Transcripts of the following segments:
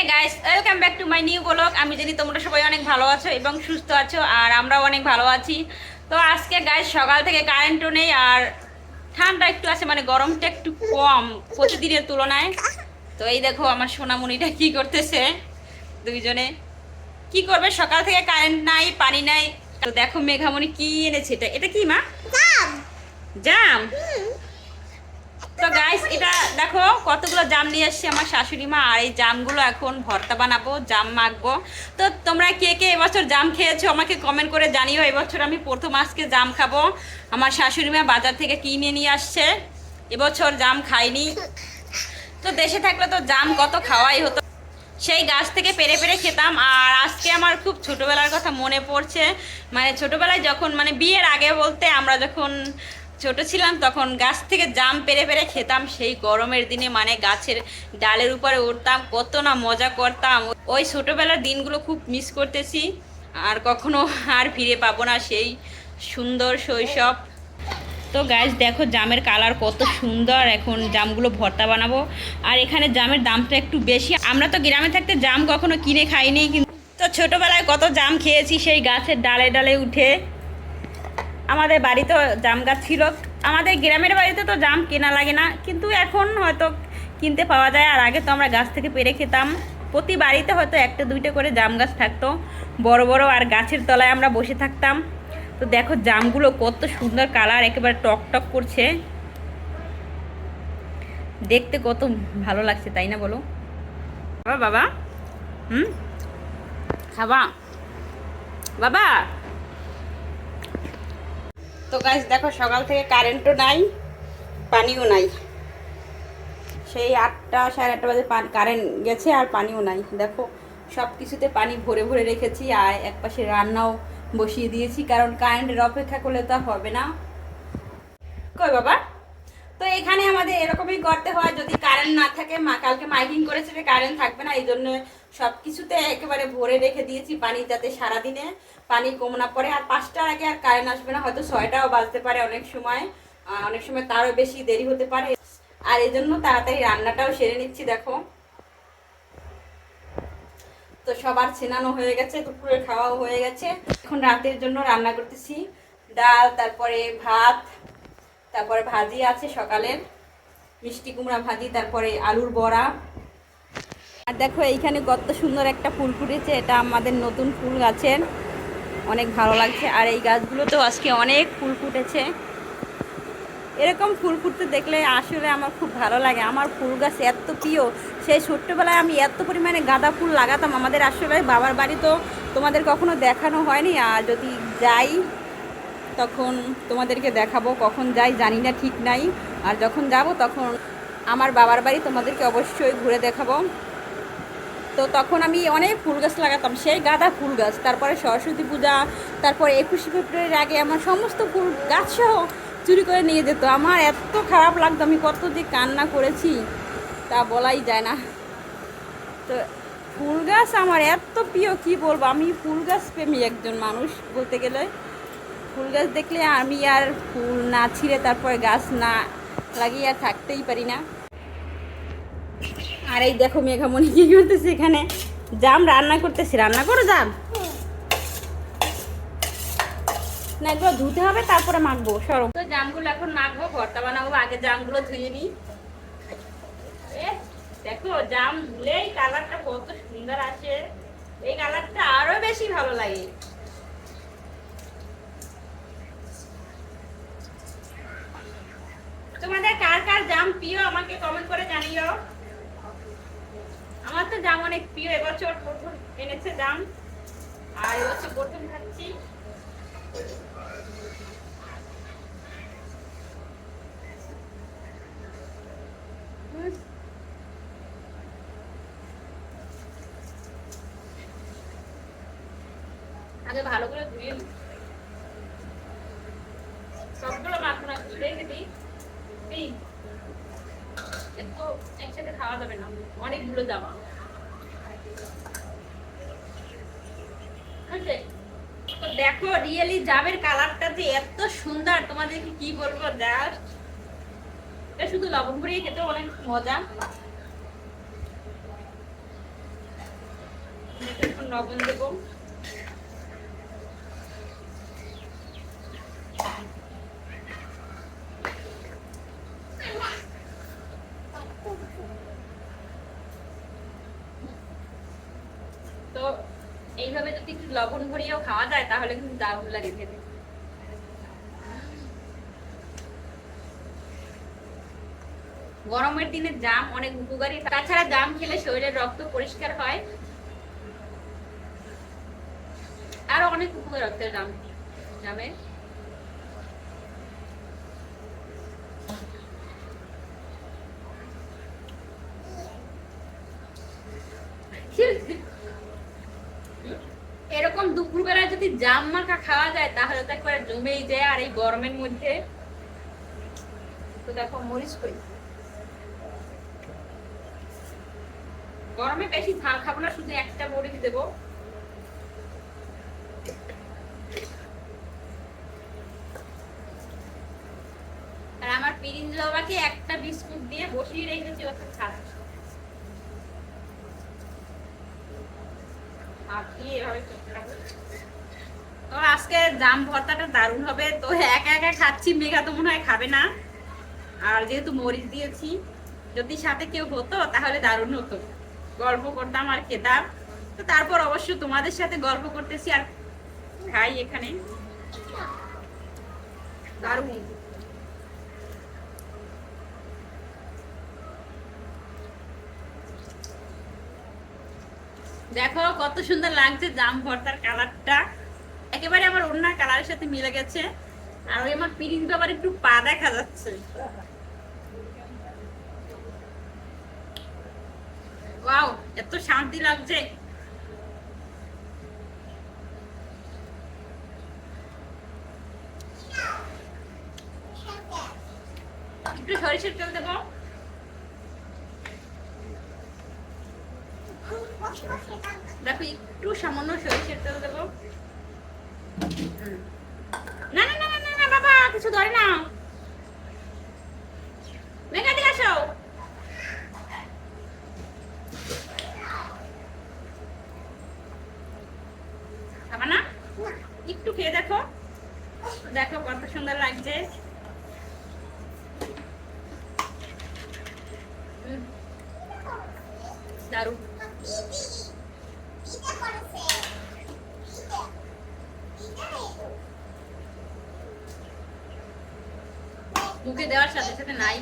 Hey guys welcome back to my new blog আমি জানি তোমরা সবাই অনেক ভালো আছো এবং সুস্থ আছো, আর আমরাও অনেক ভালো আছি। তো আজকে গাইস সকাল থেকে কারেন্টও নেই, আর ঠান্ডা একটু আছে মানে গরমটা একটু কম প্রতিদিনের তুলনায়। তো এই দেখো, আমার সোনামণিটা কি করতেছে, দুইজনে। কি করবে? সকাল থেকে কারেন্ট নাই, পানি নাই। তো দেখো, মেঘামণি কি এনেছে এটা এটা কি, মা জাম তো গাইস এটা দেখো, কতগুলো জাম নিয়ে এসছি আমার শাশুড়ি মা, আর এই জামগুলো এখন ভর্তা বানাবো, জাম মাখবো। তো তোমরা কে কে এবছর জাম খেয়েছো আমাকে কমেন্ট করে জানিও, এবছর আমি প্রথম আজকে জাম খাব। আমার শাশুড়ি মা বাজার থেকে কিনে নিয়ে আসছে? এবছর জাম খাইনি। তো দেশে থাকলে তো জাম কত খাওয়াই হতো। সেই গাছ থেকে পেরে পেরে খেতাম, আর আজকে আমার খুব ছোটবেলার কথা মনে পড়ছে। মানে ছোটবেলায় যখন মানে বিয়ের আগে বলতে আমরা যখন ছোট ছিলাম তখন গাছ থেকে জাম পেরে পেরে খেতাম, সেই গরমের দিনে মানে গাছের ডালের উপরে উঠতাম, কত না মজা করতাম। ওই ছোটবেলার দিনগুলো খুব মিস করতেছি, আর কখনো আর ফিরে পাবো না সেই সুন্দর শৈশব। তো গাছ দেখো জামের কালার কত সুন্দর, এখন জামগুলো ভর্তা বানাবো। আর এখানে জামের দামটা একটু বেশি। আমরা তো গ্রামে থাকতে জাম কখনো কিনে খাইনি, কিন্তু তো ছোটোবেলায় কত জাম খেয়েছি সেই গাছের ডালে ডালে উঠে। আমাদের বাড়িতে জাম গাছ ছিল। আমাদের গ্রামের বাড়িতে তো জাম কেনা লাগে না, কিন্তু এখন হয়তো কিনতে পাওয়া যায়। আর আগে তো আমরা গাছ থেকে পেরে খেতাম। প্রতি বাড়িতে হয়তো একটা, দুইটা করে জাম গাছ থাকতো। বড় বড় আর গাছের তলায় আমরা বসে থাকতাম। তো দেখো জামগুলো কত সুন্দর কালার, একেবারে টক টক করছে। দেখতে কত ভালো লাগছে, তাই না বলো? বাবা বাবা, হুম? খাবা। বাবা তো গাছ দেখো সকাল থেকে কারেন্টও নাই, পানিও নাই। সেই আটটা, সাড়ে আটটা বাজে কারেন্ট গেছে আর পানিও নাই। দেখো সব কিছুতে পানি ভরে ভরে রেখেছি আর এক পাশে রান্নাও বসিয়ে দিয়েছি, কারণ কারেন্টের অপেক্ষা করলে তো হবে না। কই বাবা? তো এখানে আমাদের এরকমই করতে হয়, যদি কারেন্ট না থাকে, মা কালকে মাইকিং করেছে যে কারেন্ট থাকবে না, এই জন্য সব কিছুতে একেবারে ভরে রেখে দিয়েছি পানি যাতে সারাদিনে পানি কম না পড়ে। আর পাঁচটার আগে আর কারেন্ট আসবে না, হয়তো ছয়টাও বাজতে পারে অনেক সময়। অনেক সময় তারও বেশি দেরি হতে পারে। আর এই জন্য তাড়াতাড়ি রান্নাটাও সেরে নিচ্ছি, দেখো। তো সবার ছেনানো হয়ে গেছে, দুপুরের খাওয়াও হয়ে গেছে। এখন রাতের জন্য রান্না করতেছি। ডাল, তারপরে ভাত, তারপরে ভাজি আছে সকালের। মিষ্টি কুমড়া ভাজি, তারপরে আলুর বড়া। আর দেখো, এইখানে কত সুন্দর একটা ফুল ফুটেছে। এটা আমাদের নতুন ফুল গাছের। অনেক ভালো লাগছে। আর এই গাছগুলোতেও আজকে অনেক ফুল ফুটেছে। এরকম ফুল ফুটতে দেখলে আসলে আমার খুব ভালো লাগে। আমার ফুল গাছ এত প্রিয়। সেই ছোট্টবেলায় আমি এত পরিমাণে গাঁদা ফুল লাগাতাম। আমাদের আসলে বাবার বাড়ি তো তোমাদের কখনো দেখানো হয়নি। আর যদি যাই, তখন তোমাদেরকে দেখাবো। কখন যাই জানি না, ঠিক নাই। আর যখন যাব, তখন আমার বাবার বাড়ি তোমাদেরকে অবশ্যই ঘুরে দেখাবো। তো তখন আমি অনেক ফুল গাছ লাগাতাম, সেই গাঁদা ফুল গাছ, তারপরে সরস্বতী পূজা, তারপরে একুশে ফেব্রুয়ারির আগে আমার সমস্ত ফুল গাছ সহ চুরি করে নিয়ে যেত। আমার এত খারাপ লাগতো, আমি কত যে কান্না করেছি, তা বলাই যায় না। তো ফুল গাছ আমার এত প্রিয়, কি বলব? আমি ফুল গাছ প্রেমী একজন মানুষ বলতে গেলে। ফুল গাছ দেখলে আমি আর ফুল না ছিঁড়ে তারপরে গাছ না লাগিয়ে আর থাকতেই পারি না। আর এই দেখো মেঘামণি কি করতেছে এখানে? জাম রান্না করতেছি। রান্না করো জাম। না, এগুলো ধুতে হবে, তারপরে মাখবো, সরো। তো জামগুলো এখন মাখবো, ভর্তা বানাবো, আগে জামগুলো ধুয়ে নিই। দেখো, জাম ধুলেই কালারটা কত সুন্দর আসে এই কালারটা আরও বেশি ভালো লাগে। তোমাদের কার কার জাম প্রিয়, আমাকে কমেন্ট করে জানিও। অনেক প্রিয় এবছর প্রথম এনেছে আর এবছর প্রথম খাচ্ছি। আগে ভালো করে ধুয়ে সবগুলো দিই। একসাথে খাওয়া যাবে না। অনেকগুলো? তো দেখো রিয়েলি জামের কালারটা যে এত সুন্দর, তোমাদেরকে কি বলব দেখ এটা শুধু লবণ ভরিয়ে খেতে অনেক মজা। লবণ দেবো তো এইভাবে যদি একটু লবণ ভরিয়েও খাওয়া যায় তাহলে কিন্তু দারুণ লাগে খেতে। গরমের দিনে জাম অনেক উপকারী। তাছাড়া জাম খেলে শরীরের রক্ত পরিষ্কার হয়। আরও অনেক উপকার রক্তের জাম, জামে এরকম দুপুরবেলায় যদি জাম মাখা খাওয়া যায়, তাহলে তো একবার জমেই যায় আর এই গরমের মধ্যে। তো দেখো, মরিচ কই? গরমে বেশি ঝাল খাব না, শুধু একটা মরিচ দেবো। আর আমার পিরিঞ্জ বাবাকে একটা বিস্কুট দিয়ে বসিয়ে রেখেছি ওকে আর কি এভাবে? তো আজকে জাম ভর্তাটা দারুণ হবে। তো একা একা খাচ্ছি, মেঘা তো মনে হয় খাবে না। আর যেহেতু মরিচ দিয়েছি, যদি সাথে কেউ হতো তাহলে দারুণ হতো। গল্প করতাম আর খেতাম। তো তারপর অবশ্য তোমাদের সাথে গল্প করতেছি আর খাই এখানে। দারুণ। দেখো, কত সুন্দর লাগছে জাম ভর্তার কালারটা একেবারে আমার অন্য কালারের সাথে মিলে গেছে। আর ওই আমার পিরিন বাবার একটু পা দেখা যাচ্ছে। ওয়াও, এত শান্তি লাগছে। একটু সরিষার তেল দেবো। দেখো, একটু সামান্য সরিষার তেল দেবো। না না না না না বাবা, কিছু ধরে না মেঘা দিয়ে আসো। না, একটু খেয়ে দেখো। দেখো কত সুন্দর লাগছে। দারুণ। মুখে দেওয়ার সাথে সাথে নাই।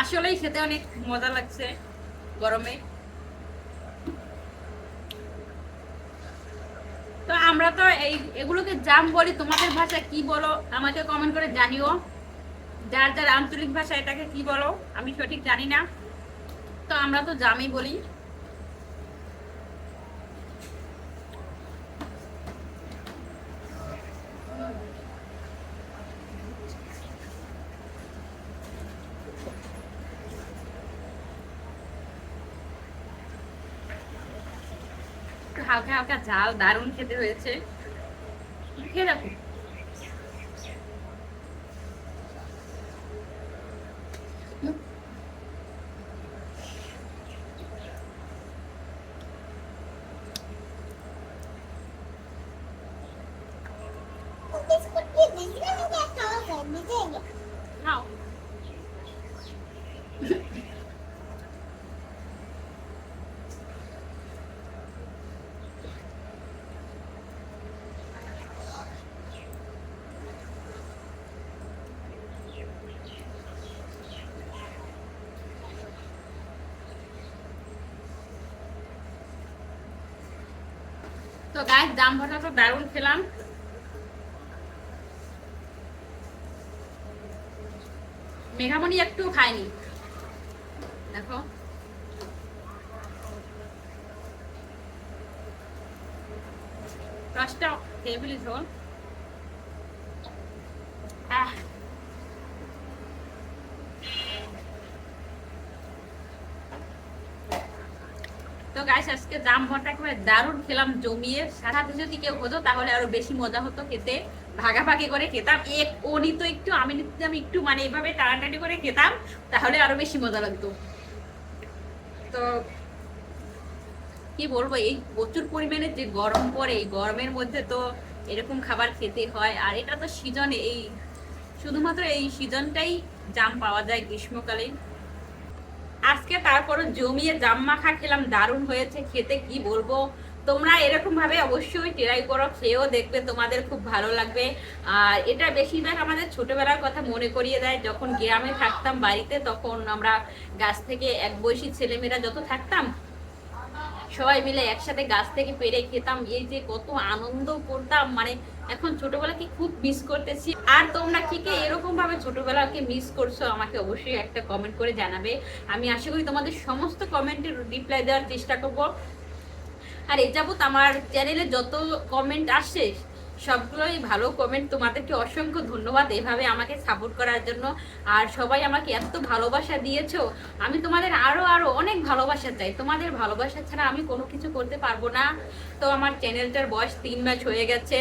আসলেই খেতে অনেক মজা লাগছে গরমে। তো আমরা তো এই এগুলোকে জাম বলি, তোমাদের ভাষা কি বলো? আমাকে কমেন্ট করে জানিও। যার যার আঞ্চলিক ভাষা এটাকে কি বলো? আমি সঠিক জানি না। তো আমরা তো জামই বলি। হালকা হালকা ঝাল দারুণ খেতে হয়েছে। খেয়ে দেখো। খাও তো গাছ দাম ভরা তো দারুণ খেলাম। মেঘামণি একটু খায়নি। দেখো। খেয়ে ফেলিস ওর। আহ তো তো গাইস আজকে জাম ভর্তা করে দারুণ খেলাম, জমিয়ে। সাথে যদি কেউ হতো, তাহলে আরও বেশি মজা হতো খেতে। ভাগাভাগি করে খেতাম। এক ও নিত একটু আমি নিতাম একটু মানে এইভাবে টানাটানি করে খেতাম, তাহলে আরও বেশি মজা লাগতো। তো কি বলব, এই প্রচুর পরিমাণে যে গরম পড়ে, এই গরমের মধ্যে তো এরকম খাবার খেতে হয়। আর এটা তো সিজনে এই, শুধুমাত্র এই সিজনটাই জাম পাওয়া যায় গ্রীষ্মকালে। আজকে তারপরে জমিয়ে জাম মাখা খেলাম, দারুণ হয়েছে, খেতে কি বলব? তোমরা এরকম ভাবে অবশ্যই ট্রাই করো খেয়েও দেখবে তোমাদের খুব ভালো লাগবে। আর এটা বেশিরভাগ আমাদের ছোটবেলার কথা মনে করিয়ে দেয়, যখন গ্রামে থাকতাম বাড়িতে, তখন আমরা গাছ থেকে এক বয়সী ছেলেমেয়েরা যত থাকতাম, সবাই মিলে একসাথে গাছ থেকে পেরে খেতাম। এই যে কত আনন্দ করতাম মানে এখন ছোটবেলাকে খুব মিস করতেছি? আর তোমরা কি কে এরকম ভাবে ছোটবেলাকে মিস করছ আমাকে অবশ্যই একটা কমেন্ট করে জানাবে। আমি আশা করি তোমাদের সমস্ত কমেন্টের রিপ্লাই দেওয়ার চেষ্টা করব। আর এই যাবত আমার চ্যানেলে যত কমেন্ট আসে, সবগুলোই ভালো কমেন্ট তোমাদেরকে অসংখ্য ধন্যবাদ এভাবে আমাকে সাপোর্ট করার জন্য। আর সবাই আমাকে এত ভালোবাসা দিয়েছ। আমি তোমাদের আরও আরও অনেক ভালোবাসা চাই। তোমাদের ভালোবাসা ছাড়া আমি কোনো কিছু করতে পারব না। তো আমার চ্যানেলটার বয়স তিন মাস হয়ে গেছে।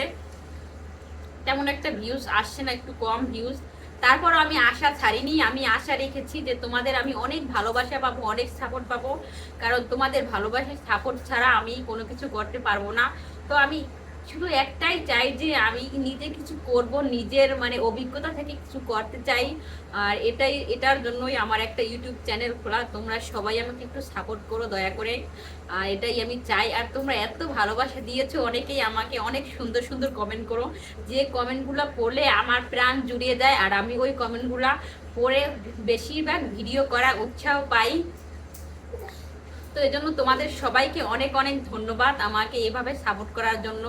তেমন একটা ভিউজ আসছে না, একটু কম ভিউজ তারপর আমি আশা ছাড়িনি। আমি আশা রেখেছি যে তোমাদের আমি অনেক ভালোবাসা পাবো, অনেক সাপোর্ট পাবো। কারণ তোমাদের ভালোবাসা সাপোর্ট ছাড়া আমি কোনো কিছু করতে পারব না। তো আমি শুধু একটাই চাই যে আমি নিজে কিছু করব, নিজের মানে অভিজ্ঞতা থেকে কিছু করতে চাই। আর এটাই, এটার জন্যই আমার একটা ইউটিউব চ্যানেল খোলা। তোমরা সবাই আমাকে একটু সাপোর্ট করো দয়া করে। আর এটাই আমি চাই। আর তোমরা এত ভালোবাসা দিয়েছ, অনেকেই আমাকে অনেক সুন্দর সুন্দর কমেন্ট করো। যে কমেন্টগুলো পড়লে আমার প্রাণ জুড়িয়ে দেয় আর আমি ওই কমেন্টগুলো পড়ে বেশিরভাগ ভিডিও করা উৎসাহ পাই। তো এই জন্য তোমাদের সবাইকে অনেক অনেক ধন্যবাদ আমাকে এভাবে সাপোর্ট করার জন্য।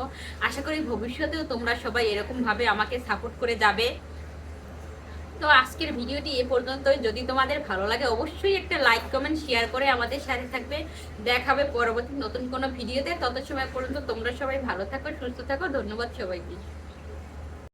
আশা করি ভবিষ্যতেও তোমরা সবাই এরকম ভাবে আমাকে সাপোর্ট করে যাবে। তো আজকের ভিডিওটি এ পর্যন্তই। যদি তোমাদের ভালো লাগে অবশ্যই একটা লাইক কমেন্ট শেয়ার করে আমাদের সাথে থাকবে। দেখাবে পরবর্তী নতুন কোনো ভিডিওতে। তত সময় পর্যন্ত তোমরা সবাই ভালো থাকো, সুস্থ থাকো। ধন্যবাদ সবাইকে।